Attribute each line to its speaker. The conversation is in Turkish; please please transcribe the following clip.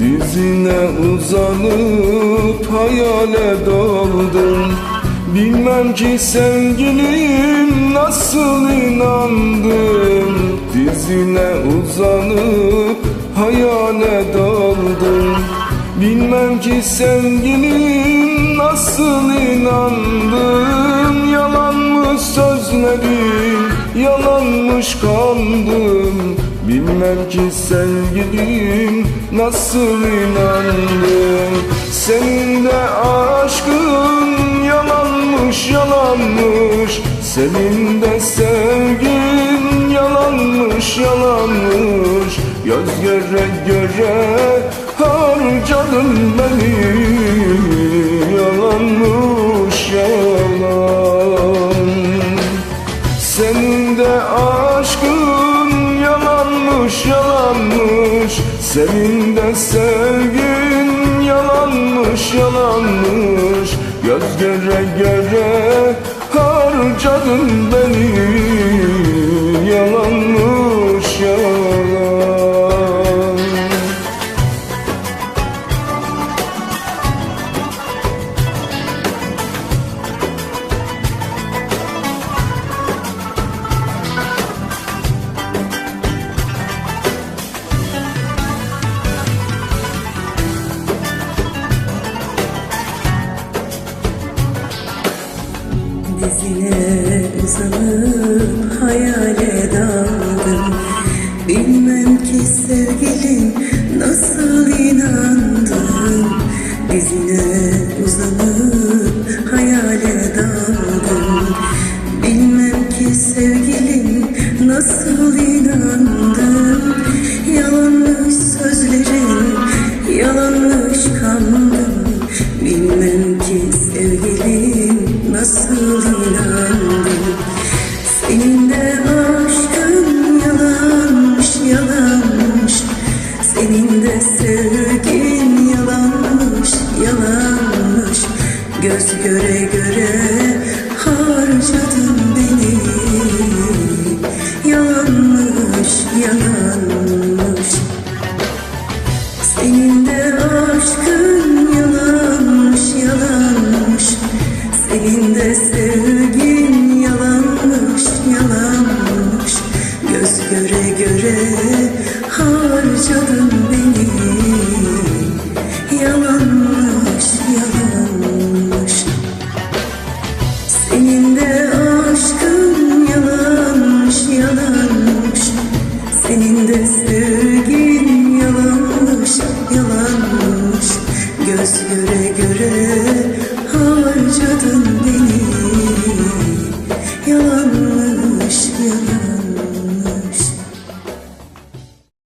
Speaker 1: Dizine uzanıp hayale daldım. Bilmem ki sevgilim nasıl inandım. Dizine uzanıp hayale daldım. Bilmem ki sevgilim nasıl inandım. Yalanmış sözlerin, yalanmış kandım Bilmem ki sevgilim nasıl inandım Senin de aşkın yalanmış yalanmış. Senin de sevgin yalanmış yalanmış. Göz göre göre harcadın beni Yalanmış yalan Senin de sevgin yalanmış yalanmış. Göz göre göre harcadın beni
Speaker 2: Dizine uzanıp hayale daldım. Bilmem ki sevgilim nasıl inandım Dizine uzanıp hayale daldım. Bilmem ki sevgilim nasıl inandım de aşkın yalanmış yalanmış. Senin sevgin yalanmış yalanmış. Göz göre göre Beni. Yalanmış yalanmış Senin